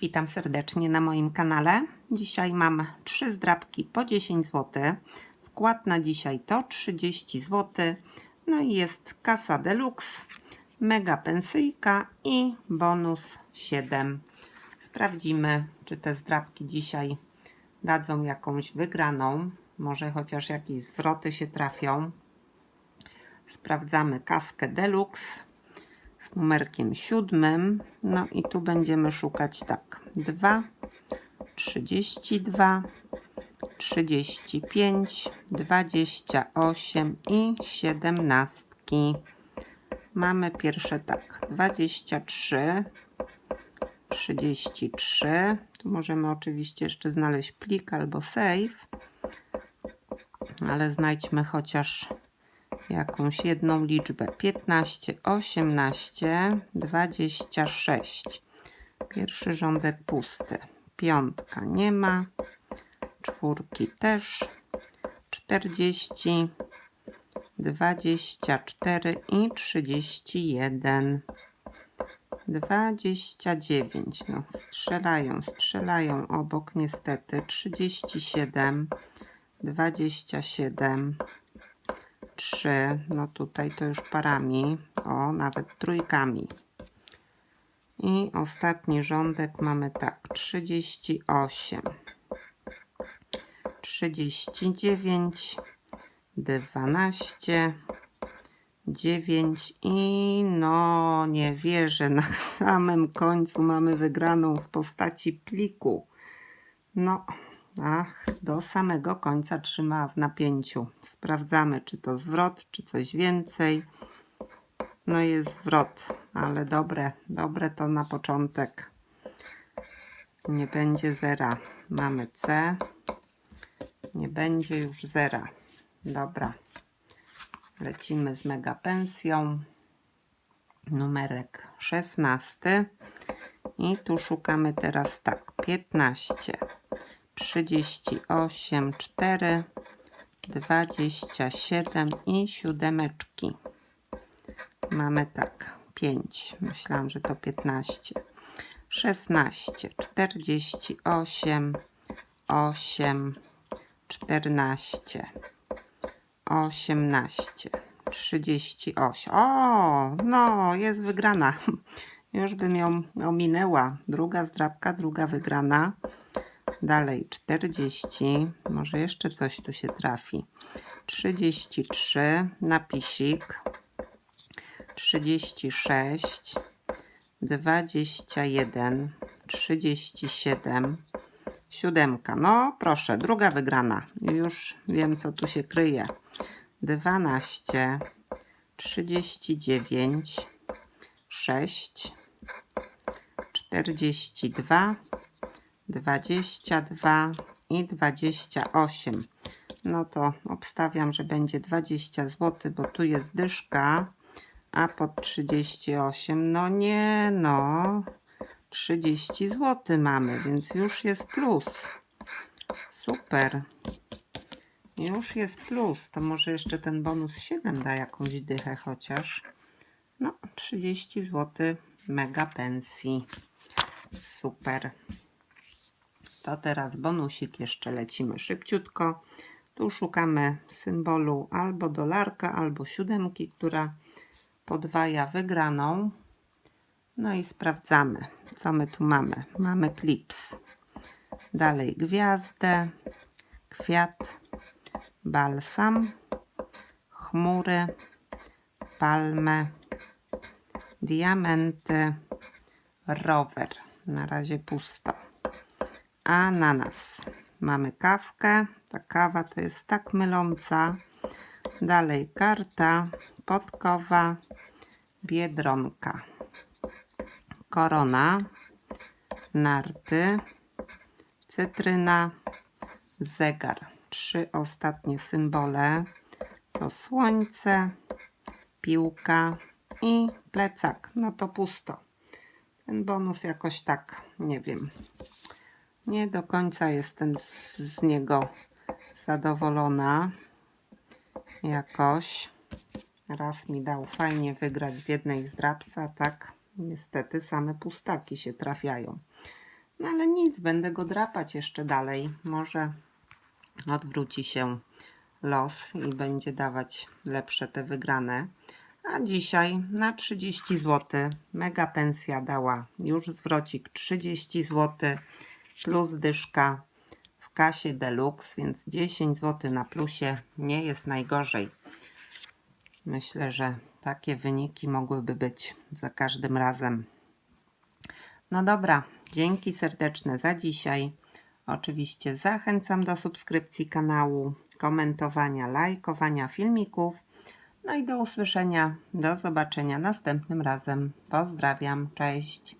witam serdecznie na moim kanale. Dzisiaj mam trzy zdrabki po 10 zł. Wkład na dzisiaj to 30 zł. No i jest kasa deluxe, mega pensyjka i bonus 7. Sprawdzimy, czy te zdrabki dzisiaj dadzą jakąś wygraną. Może chociaż jakieś zwroty się trafią. Sprawdzamy kaskę deluxe z numerkiem siódmym. No i tu będziemy szukać tak. 2, 32, 35, 28 i 17. Mamy pierwsze tak. 23, 33. Tu możemy oczywiście jeszcze znaleźć plik albo save. Ale znajdźmy chociaż jakąś jedną liczbę. 15, 18, 26. Pierwszy rządek pusty. Piątka nie ma. Czwórki też. 40, 24 i 31. 29. No, strzelają, strzelają obok niestety. 37, 27. 3, no tutaj to już parami, o nawet trójkami. I ostatni rządek mamy tak, 38, 39, 12, 9 i no nie wierzę, na samym końcu mamy wygraną w postaci pliku. No, Ach, do samego końca trzyma w napięciu. Sprawdzamy, czy to zwrot, czy coś więcej. No jest zwrot, ale dobre, dobre to na początek. Nie będzie zera. Mamy C. Nie będzie już zera. Dobra. Lecimy z mega pensją. Numerek 16. I tu szukamy teraz tak. 15. 38, 4, 27 i siódemeczki. Mamy tak, 5. Myślałam, że to 15. 16, 48, 8, 14, 18, 38. O, no, jest wygrana. Już bym ją ominęła. Druga zdrabka, druga wygrana. Dalej 40, może jeszcze coś tu się trafi. 33, napisik. 36, 21, 37, siódemka. No proszę, druga wygrana. Już wiem, co tu się kryje. 12, 39, 6, 42, 22 i 28. No to obstawiam, że będzie 20 zł, bo tu jest dyszka, a pod 38, no nie, no, 30 zł mamy, więc już jest plus. Super. Już jest plus. To może jeszcze ten bonus 7 da jakąś dychę chociaż. No, 30 zł mega pensji. Super. To teraz bonusik jeszcze lecimy szybciutko. Tu szukamy symbolu albo dolarka, albo siódemki, która podwaja wygraną. No i sprawdzamy, co my tu mamy. Mamy klips. Dalej gwiazdę, kwiat, balsam, chmury, palmę, diamenty, rower. Na razie pusto ananas. Mamy kawkę. Ta kawa to jest tak myląca. Dalej karta, podkowa, biedronka, korona, narty, cytryna, zegar. Trzy ostatnie symbole to słońce, piłka i plecak. No to pusto. Ten bonus jakoś tak, nie wiem. Nie do końca jestem z, z niego zadowolona. Jakoś. Raz mi dał fajnie wygrać w jednej zdrabce, a tak niestety same pustaki się trafiają. No ale nic, będę go drapać jeszcze dalej. Może odwróci się los i będzie dawać lepsze te wygrane. A dzisiaj na 30 zł mega pensja dała już zwrocik 30 zł plus dyszka w kasie deluxe, więc 10 zł na plusie nie jest najgorzej. Myślę, że takie wyniki mogłyby być za każdym razem. No dobra, dzięki serdeczne za dzisiaj. Oczywiście zachęcam do subskrypcji kanału, komentowania, lajkowania filmików. No i do usłyszenia, do zobaczenia następnym razem. Pozdrawiam, cześć.